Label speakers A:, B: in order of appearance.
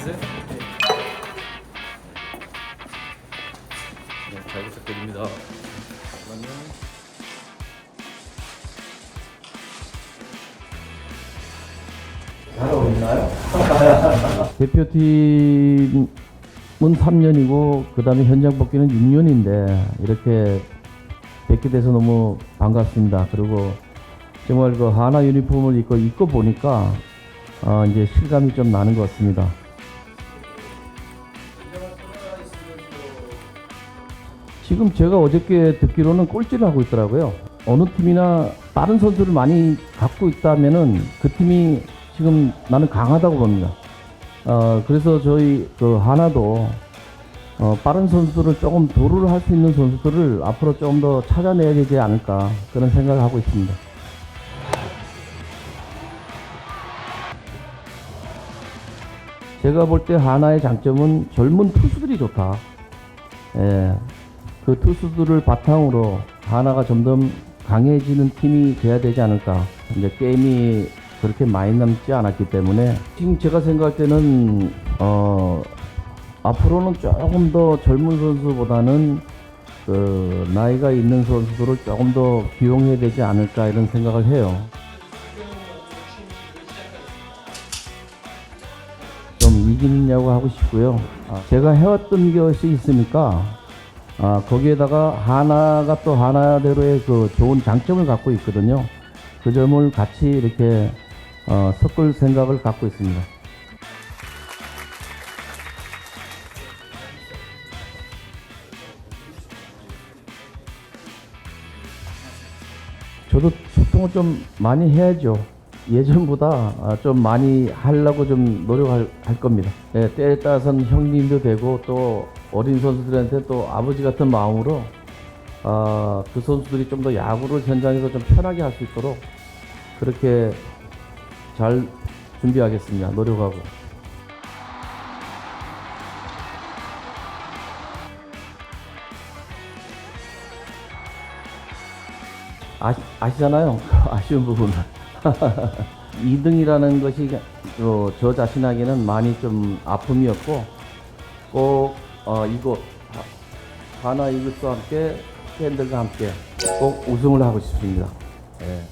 A: 드세요. 네, 잘 부탁드립니다. 잠깐만요.
B: 대표팀은 3년이고 그 다음에 현장 복귀는 6년인데 이렇게 뵙게 돼서 너무 반갑습니다. 그리고 정말 그 하나 유니폼을 입고 입고 보니까 어, 이제 실감이 좀 나는 것 같습니다. 지금 제가 어저께 듣기로는 꼴찌를 하고 있더라고요. 어느 팀이나 빠른 선수를 많이 갖고 있다면은 그 팀이 지금 나는 강하다고 봅니다. 어, 그래서 저희 그 하나도 어, 빠른 선수들을 조금 도루를 할 수 있는 선수들을 앞으로 조금 더 찾아내야 되지 않을까 그런 생각을 하고 있습니다. 제가 볼 때 하나의 장점은 젊은 투수들이 좋다. 예, 그 투수들을 바탕으로 하나가 점점 강해지는 팀이 돼야 되지 않을까. 이제 게임이 그렇게 많이 남지 않았기 때문에 지금 제가 생각할 때는 어 앞으로는 조금 더 젊은 선수보다는 그 나이가 있는 선수들을 조금 더 기용해야 되지 않을까 이런 생각을 해요. 좀 이기느냐고 하고 싶고요. 아, 제가 해왔던 것이 있으니까 아, 거기에다가 하나가 또 하나대로의 그 좋은 장점을 갖고 있거든요. 그 점을 같이 이렇게 어, 섞을 생각을 갖고 있습니다. 저도 소통을 좀 많이 해야죠. 예전보다 아, 좀 많이 하려고 좀 노력할 할 겁니다. 예, 때에 따라서는 형님도 되고 또 어린 선수들한테 또 아버지 같은 마음으로 아, 그 선수들이 좀 더 야구를 현장에서 좀 편하게 할 수 있도록 그렇게 잘 준비하겠습니다. 노력하고. 아시, 아시잖아요. 아쉬운 부분은. 2등이라는 것이 어, 저 자신에게는 많이 좀 아픔이었고 꼭 어, 이곳 하나 이글스와 함께 팬들과 함께 꼭 우승을 하고 싶습니다. 예.